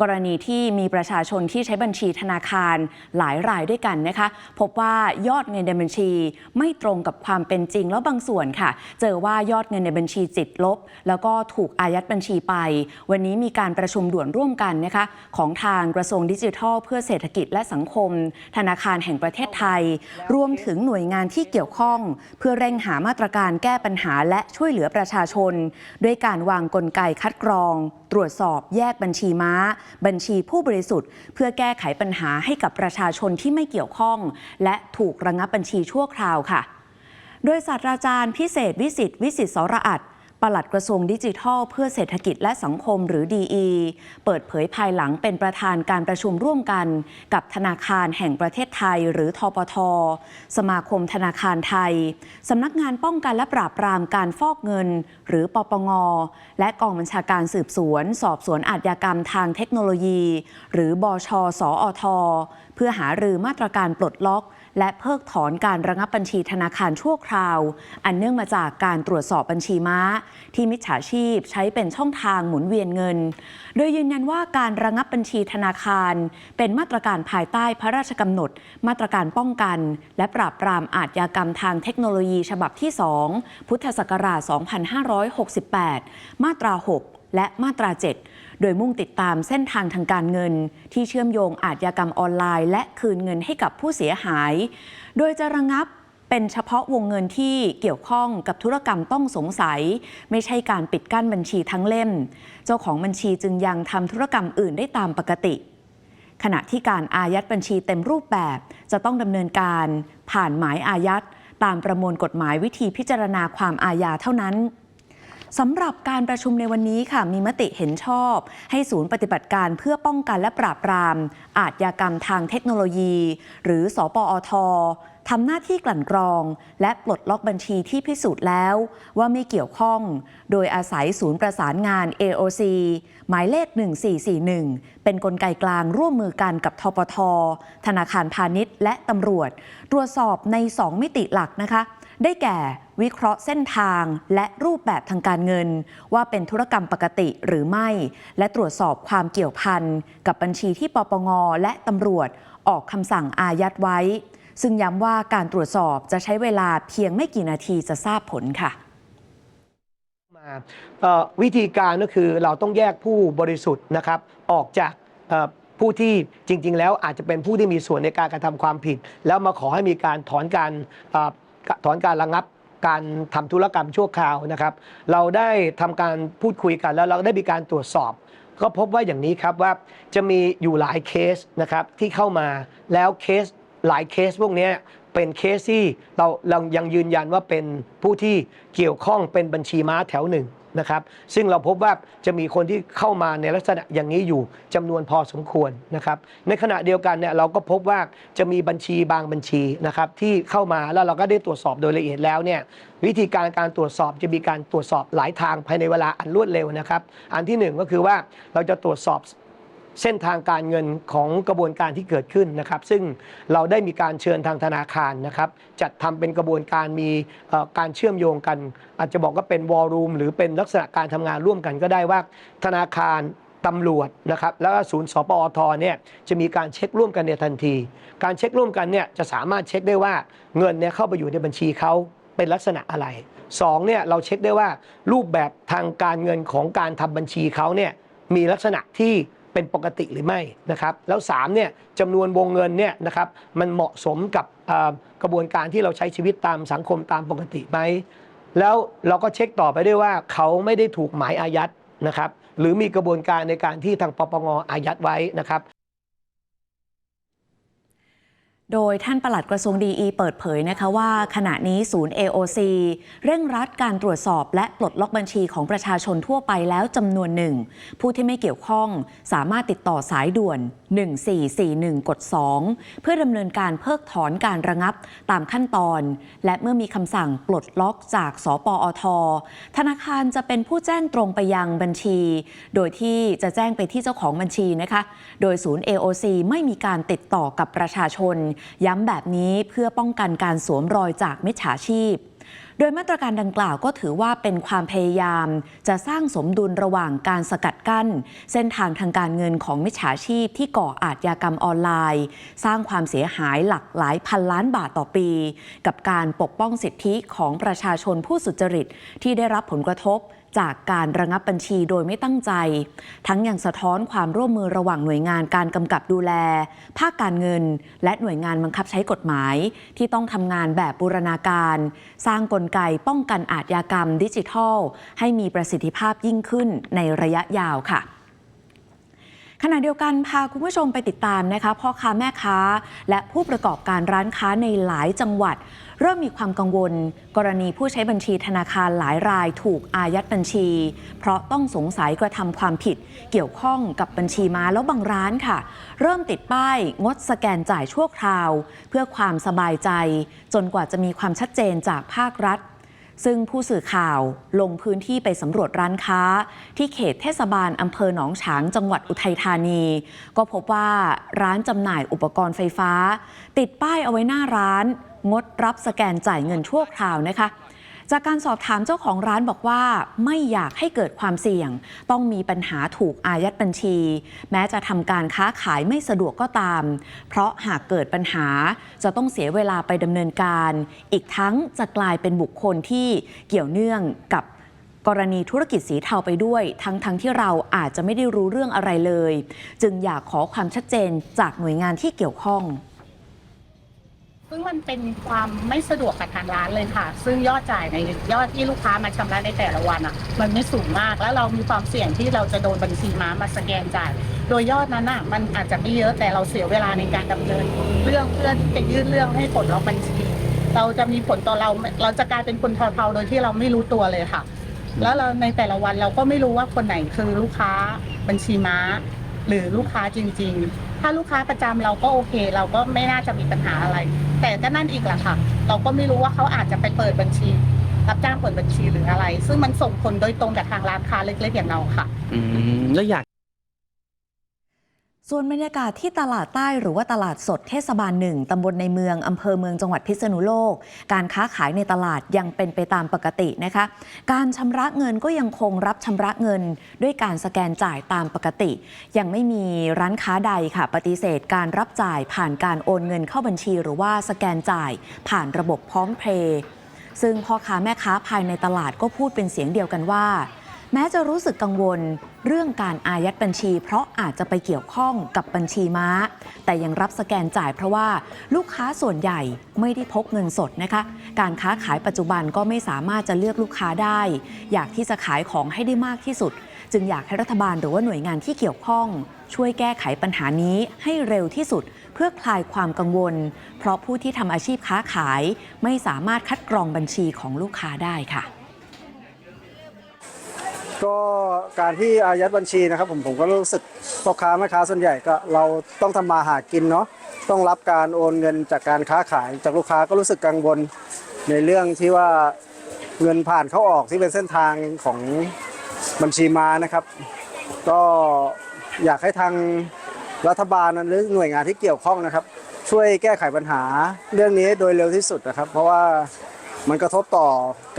กรณีที่มีประชาชนที่ใช้บัญชีธนาคารหลายรายด้วยกันนะคะ พบว่ายอดเงินในบัญชีไม่ตรงกับความเป็นจริงแล้วบางส่วนค่ะ เจอว่ายอดเงินในบัญชีจิตลบ แล้วก็ถูกอายัดบัญชีไป วันนี้มีการประชุมด่วนร่วมกันนะคะของทางกระทรวงดิจิทัล เพื่อเศรษฐกิจและสังคม ธนาคารแห่งประเทศไทย รวมถึงหน่วยงานที่เกี่ยวข้อง เพื่อเร่งหามาตรการแก้ปัญหาและช่วยเหลือประชาชน ด้วยการวางกลไกคัดกรอง ตรวจสอบแยกบัญชีม้า บัญชีผู้บริสุทธิ์ เพื่อแก้ไขปัญหาให้กับประชาชนที่ไม่เกี่ยวข้อง และถูกระงับบัญชีชั่วคราวค่ะ โดยศาสตราจารย์พิเศษวิสิทธิ์วิสิทธิสระอัด ปลัดกระทรวงดิจิทัล เพื่อเศรษฐกิจและสังคมหรือ DE เปิดเผยภายหลังเป็นประธานการประชุมร่วมกัน กับธนาคารแห่งประเทศไทย หรือทปท สมาคมธนาคารไทย สำนักงานป้องกันและปราบปรามการฟอกเงิน หรือปปง และกองบัญชาการสืบสวน สอบสวนอาชญากรรมทางเทคโนโลยี หรือบชสอท เพื่อหารือมาตรการปลดล็อก และเพิกถอนการระงับบัญชีธนาคารชั่วคราว อันเนื่องมาจากการตรวจสอบบัญชีม้า ที่มิจฉาชีพใช้เป็นช่องทางหมุนเวียนเงิน โดยยืนยันว่าการระงับบัญชีธนาคาร เป็นมาตรการภายใต้พระราชกำหนด มาตรการป้องกัน และปราบปรามอาชญากรรมทางเทคโนโลยีฉบับที่ 2 พุทธศักราช 2568 มาตรา 6 และมาตรา 7 โดยมุ่งติดตามเส้นทางทางการเงิน ที่เชื่อมโยงอาชญากรรมออนไลน์ และคืนเงินให้กับผู้เสียหาย โดยจะระงับเป็นเฉพาะวงเงินที่เกี่ยวข้องกับธุรกรรมต้องสงสัย ไม่ใช่การปิดกั้นบัญชีทั้งเล่ม เจ้าของบัญชีจึงยังทำธุรกรรมอื่นได้ตามปกติขณะที่การอายัดบัญชีเต็มรูปแบบจะต้องดำเนินการผ่านหมายอายัด ตามประมวลกฎหมายวิธีพิจารณาความอาญาเท่านั้น สำหรับการประชุมในวันนี้ค่ะมีมติเห็นชอบ ให้ศูนย์ปฏิบัติการเพื่อป้องกันและปราบปราม อาชญากรรมทางเทคโนโลยี หรือสอปอททำหน้าที่กลั่นกรอง และปลดล็อกบัญชีที่พิสูจน์แล้ว ว่าไม่เกี่ยวข้อง โดยอาศัยศูนย์ประสานงาน AOC หมายเลข 1441 เป็นนกลไกกลางร่วมมือกันกับทปทธนาคารพาณิชย์ และตำรวจ ตรวจสอบใน 2 มิติหลักนะคะ ได้แก่วิเคราะห์เส้นทางและรูปแบบทางการเงิน ว่าเป็นธุรกรรมปกติหรือไม่ และตรวจสอบความเกี่ยวพันกับบัญชีที่ปปงและตำรวจออกคำสั่งอายัดไว้ ซึ่งย้ำว่าการตรวจสอบจะใช้เวลาเพียงไม่กี่นาทีจะทราบผลค่ะวิธีการก็คือเราต้องแยกผู้บริสุทธิ์นะครับออกจากผู้ที่จริง ๆ แล้วอาจจะเป็นผู้ที่มีส่วนในการกระทำความผิด แล้วมาขอให้มีการถอนการ ถอนการระงับการทำธุรกรรมชั่วคราวนะครับ เราได้ทำการพูดคุยกันแล้วเราได้มีการตรวจสอบ ก็พบว่าอย่างนี้ครับว่าจะมีอยู่หลายเคสนะครับที่เข้ามาแล้วเคสหลายเคสพวกนี้เป็นเคสที่เราเรายังยืนยันว่าเป็นผู้ที่เกี่ยวข้องเป็นบัญชีม้าแถวหนึ่ง นะครับ ซึ่งเราพบว่าจะมีคนที่เข้ามาในลักษณะอย่างนี้อยู่จำนวนพอสมควรนะครับ ในขณะเดียวกันเนี่ยเราก็พบว่าจะมีบัญชีบางบัญชีนะครับที่เข้ามาแล้วเราก็ได้ตรวจสอบโดยละเอียดแล้วเนี่ยวิธีการการตรวจสอบจะมีการตรวจสอบหลายทางภายในเวลาอันรวดเร็วนะครับ อันที่หนึ่งก็คือว่าเราจะตรวจสอบ เส้นทางการเงินของกระบวนการที่เกิดขึ้นนะครับ ซึ่งเราได้มีการเชิญทางธนาคารนะครับ จัดทำเป็นกระบวนการมีการเชื่อมโยงกัน อาจจะบอกว่าเป็นวอลลุ่มหรือเป็นลักษณะการทำงานร่วมกันก็ได้ว่าธนาคารตำรวจนะครับแล้วก็ศูนย์สปอทเนี่ยจะมีการเช็คร่วมกันในทันที การเช็คร่วมกันเนี่ยจะสามารถเช็คได้ว่าเงินเนี่ยเข้าไปอยู่ในบัญชีเขาเป็นลักษณะอะไรสองเนี่ยเราเช็คได้ว่ารูปแบบทางการเงินของการทำบัญชีเขาเนี่ยมีลักษณะที่ เป็นปกติหรือไม่นะครับแล้ว3เนี่ยจำนวนวงเงินเนี่ยนะครับมันเหมาะสมกับกระบวนการที่เราใช้ชีวิตตามสังคมตามปกติไหมแล้วเราก็เช็คต่อไปด้วยว่าเขาไม่ได้ถูกหมายอายัดนะครับหรือมีกระบวนการในการที่ทางปปงอายัดไว้นะครับ โดยท่านปลัดกระทรวงดีเปิดเผยนะคะว่า ขณะนี้ศูนย์ AOC เร่งรัดการตรวจสอบและปลดล็อกบัญชีของประชาชนทั่วไปแล้วจำนวนหนึ่ง ผู้ที่ไม่เกี่ยวข้องสามารถติดต่อสายด่วน 1441 กด 2 เพื่อดำเนินการเพิกถอนการระงับตามขั้นตอน และเมื่อมีคำสั่งปลดล็อกจากสปอท ธนาคารจะเป็นผู้แจ้งตรงไปยังบัญชี โดยที่จะแจ้งไปที่เจ้าของบัญชีนะคะ โดยศูนย์ AOC ไม่มีการติดต่อกับประชาชนย้ำแบบนี้เพื่อป้องกันการสวมรอยจากมิจฉาชีพ โดยมาตรการดังกล่าวก็ถือว่าเป็นความพยายาม จะสร้างสมดุลระหว่างการสกัดกั้น เส้นทางทางการเงินของมิจฉาชีพที่ก่ออาชญากรรมออนไลน์ สร้างความเสียหายหลักหลายพันล้านบาทต่อปี กับการปกป้องสิทธิของประชาชนผู้สุจริตที่ได้รับผลกระทบ จากการระงับบัญชีโดยไม่ตั้งใจ ทั้งยังสะท้อนความร่วมมือระหว่างหน่วยงานการกำกับดูแล ภาคการเงิน และหน่วยงานบังคับใช้กฎหมาย ที่ต้องทำงานแบบบูรณาการ สร้างกลไกป้องกันอาชญากรรมดิจิทัล ให้มีประสิทธิภาพยิ่งขึ้นในระยะยาวค่ะ ขณะเดียวกันพาคุณผู้ชมไปติดตามนะคะพ่อค้าแม่ค้า และผู้ประกอบการร้านค้าในหลายจังหวัด เริ่มมีความกังวล กรณีผู้ใช้บัญชีธนาคารหลายรายถูกอายัดบัญชี เพราะต้องสงสัยกระทำความผิด เกี่ยวข้องกับบัญชีม้าแล้วบางร้านค่ะ เริ่มติดป้ายงดสแกนจ่ายชั่วคราว เพื่อความสบายใจ จนกว่าจะมีความชัดเจนจากภาครัฐ ซึ่งผู้สื่อข่าวลงพื้นที่ไปสำรวจร้านค้า ที่เขตเทศบาลอำเภอหนองฉางจังหวัดอุทัยธานี ก็พบว่าร้านจำหน่ายอุปกรณ์ไฟฟ้า ติดป้ายเอาไว้หน้าร้าน งดรับสแกนจ่ายเงินชั่วคราวนะคะ จากการสอบถามเจ้าของร้านบอกว่าไม่อยากให้เกิดความเสี่ยง ต้องมีปัญหาถูกอายัดบัญชี แม้จะทำการค้าขายไม่สะดวกก็ตาม เพราะหากเกิดปัญหาจะต้องเสียเวลาไปดำเนินการ อีกทั้งจะกลายเป็นบุคคลที่เกี่ยวเนื่องกับกรณีธุรกิจสีเทาไปด้วย ทั้งทั้งที่เราอาจจะไม่ได้รู้เรื่องอะไรเลย จึงอยากขอความชัดเจนจากหน่วยงานที่เกี่ยวข้อง ซึ่งมันเป็นความไม่สะดวกกับทางร้านเลยค่ะ ซึ่งยอดจ่ายในยอดที่ลูกค้ามาชำระในแต่ละวันอะ มันไม่สูงมาก แล้วเรามีความเสี่ยงที่เราจะโดนบัญชีม้ามาสแกนจ่าย โดยยอดนั้นอะ มันอาจจะไม่เยอะแต่เราเสียเวลาในการดำเนิน เรื่องเพื่อที่จะยื่นเรื่องให้ปลล็อกบัญชี เราจะมีผลต่อเรา เราจะกลายเป็นคนเทาๆโดยที่เราไม่รู้ตัวเลยค่ะ แล้วเราในแต่ละวันเราก็ไม่รู้ว่าคนไหนคือลูกค้าบัญชีม้า หรือลูกค้าจริง ๆ ถ้าลูกค้าประจำเราก็โอเค เราก็ไม่น่าจะมีปัญหาอะไร แต่ก็นั่นอีกแหละค่ะ เราก็ไม่รู้ว่าเขาอาจจะไปเปิดบัญชี รับจ้างเปิดบัญชีหรืออะไร ซึ่งมันส่งผลโดยตรงกับทางร้านค้าเล็กๆอย่างเราค่ะ อืมแล้วอยาก ส่วนบรรยากาศที่ตลาดใต้หรือว่าตลาดสดเทศบาลหนึ่งตำบลในเมืองอำเภอเมืองจังหวัดพิษณุโลก การค้าขายในตลาดยังเป็นไปตามปกตินะคะ การชำระเงินก็ยังคงรับชำระเงิน ด้วยการสแกนจ่ายตามปกติ ยังไม่มีร้านค้าใดค่ะ ปฏิเสธการรับจ่ายผ่านการโอนเงินเข้าบัญชี หรือว่าสแกนจ่ายผ่านระบบพร้อมเพย์ซึ่งพ่อค้าแม่ค้าภายในตลาดก็พูดเป็นเสียงเดียวกันว่า แม้จะรู้สึกกังวล เรื่องการอายัดบัญชี เพราะอาจจะไปเกี่ยวข้องกับบัญชีม้า แต่ยังรับสแกนจ่ายเพราะว่าลูกค้าส่วนใหญ่ไม่ได้พกเงินสดนะคะ การค้าขายปัจจุบันก็ไม่สามารถจะเลือกลูกค้าได้ อยากที่จะขายของให้ได้มากที่สุด จึงอยากให้รัฐบาลหรือว่าหน่วยงานที่เกี่ยวข้อง ช่วยแก้ไขปัญหานี้ให้เร็วที่สุดเพื่อคลายความกังวล เพราะผู้ที่ทำอาชีพค้าขาย ไม่สามารถคัดกรองบัญชีของลูกค้าได้ค่ะ ก็การที่อายัดบัญชีนะครับผมผมก็รู้สึกพ่อค้าแม่ค้าส่วนใหญ่ก็เราต้องทำมาหากินเนาะต้องรับการโอนเงินจากการค้าขายจากลูกค้าก็รู้สึกกังวลในเรื่องที่ว่าเงินผ่านเข้าออกที่เป็นเส้นทางของบัญชีมานะครับ ก็อยากให้ทางรัฐบาลหรือหน่วยงานที่เกี่ยวข้องนะครับ ช่วยแก้ไขปัญหาเรื่องนี้โดยเร็วที่สุดนะครับ เพราะว่ามันกระทบต่อ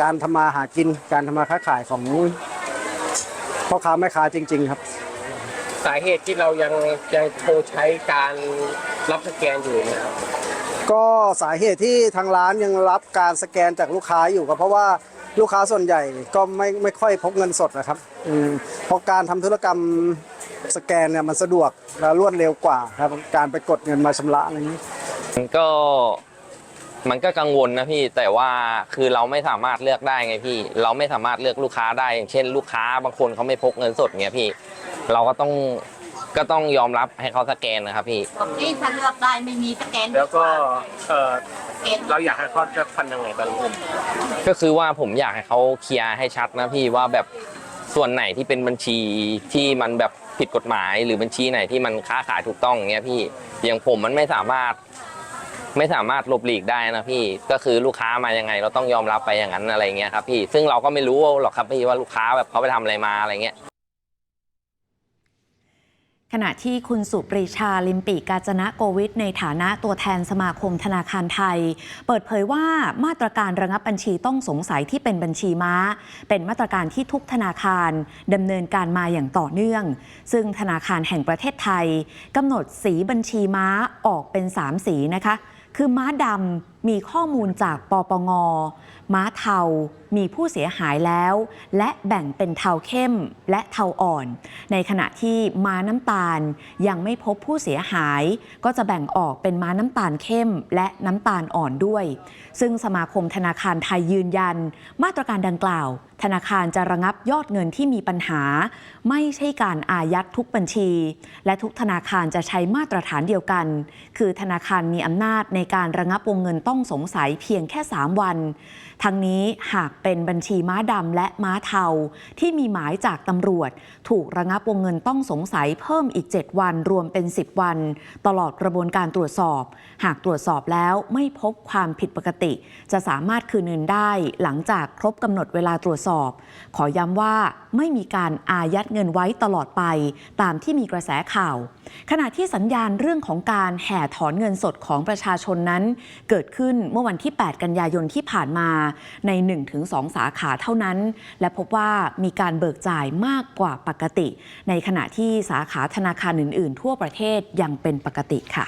การทำมาหากินการทำมาค้าขายของ พ่อค้าแม่ค้าจริง ๆ ครับ สาเหตุที่เรายังยังโทรใช้การรับสแกนอยู่เนะครับก็สาเหตุที่ทางร้านยังรับการสแกนจากลูกค้าอยู่ก็เพราะว่าลูกค้าส่วนใหญ่ก็ไม่ไม่ค่อยพกเงินสดนะครับอืมเพราะการทำธุรกรรมสแกนเนี่ยมันสะดวกและรวดเร็วกว่าครับการไปกดเงินมาชำระอะไรอย่างนี้มันก็ มันก็กังวลนะพี่แต่ว่าคือเราไม่สามารถเลือกได้ไงพี่ เราไม่สามารถเลือกลูกค้าได้อย่างเช่น ลูกค้าบางคนเขาไม่พกเงินสดเงี้ยพี่ เราก็ต้องก็ต้องยอมรับให้เขาสแกนนะครับพี่ บอกนี่ถ้าเลือกได้ไม่มีสแกนแล้วก็เออสแกนเราอยากให้เขาจะพันยังไงบ้างก็คือว่าผมอยากให้เขาเคลียร์ให้ชัดนะพี่ว่าแบบส่วนไหนที่เป็นบัญชีที่มันแบบผิดกฎหมาย หรือบัญชีไหนที่มันค้าขายถูกต้องอย่างเงี้ยพี่อย่างผมมันไม่สามารถ ไม่สามารถหลบหลีกได้นะพี่ก็คือลูกค้ามายังไง เราต้องยอมรับไปอย่างนั้นอะไรเงี้ยครับพี่ซึ่งเราก็ไม่รู้หรอกครับพี่ว่าลูกค้าแบบเขาไปทำอะไรมาอะไรเงี้ยขณะที่คุณสุปรีชาลิมปีกาจนะโกวิทในฐานะตัวแทนสมาคมธนาคารไทย เปิดเผยว่ามาตรการระงับบัญชีต้องสงสัยที่เป็นบัญชีม้า เป็นมาตรการที่ทุกธนาคารดำเนินการมาอย่างต่อเนื่อง ซึ่งธนาคารแห่งประเทศไทยกำหนดสีบัญชีม้าออกเป็น 3 สีนะคะ คือม้าดำมีข้อมูลจากปปง ม้าเทา มีผู้เสียหายแล้ว และแบ่งเป็นเทาเข้มและเทาอ่อน ในขณะที่ม้าน้ำตาลยังไม่พบผู้เสียหาย ก็จะแบ่งออกเป็นม้าน้ำตาลเข้มและน้ำตาลอ่อนด้วย ซึ่งสมาคมธนาคารไทยยืนยัน มาตรการดังกล่าว ธนาคารจะระงับยอดเงินที่มีปัญหา ไม่ใช่การอายัดทุกบัญชี และทุกธนาคารจะใช้มาตรฐานเดียวกัน คือธนาคารมีอำนาจในการระงับวงเงินต้องสงสัยเพียงแค่ 3 วัน ทั้งนี้หากเป็นบัญชีม้าดำและม้าเทา ที่มีหมายจากตำรวจ ถูกระงับวงเงินต้องสงสัยเพิ่มอีก 7 วันรวมเป็น 10 วัน ตลอดกระบวนการตรวจสอบ หากตรวจสอบแล้วไม่พบความผิดปกติ จะสามารถคืนเงินได้หลังจากครบกำหนดเวลาตรวจสอบอบ ขอย้ำว่าไม่มีการอายัดเงินไว้ตลอดไป ตามที่มีกระแสข่าว ขณะที่สัญญาณเรื่องของการแห่ถอนเงินสดของประชาชนนั้น เกิดขึ้นเมื่อวันที่ 8 กันยายนที่ผ่านมาใน 1-2 สาขาเท่านั้น และพบว่ามีการเบิกจ่ายมากกว่าปกติ ในขณะที่สาขาธนาคารอื่น ๆ ทั่วประเทศยังเป็นปกติค่ะ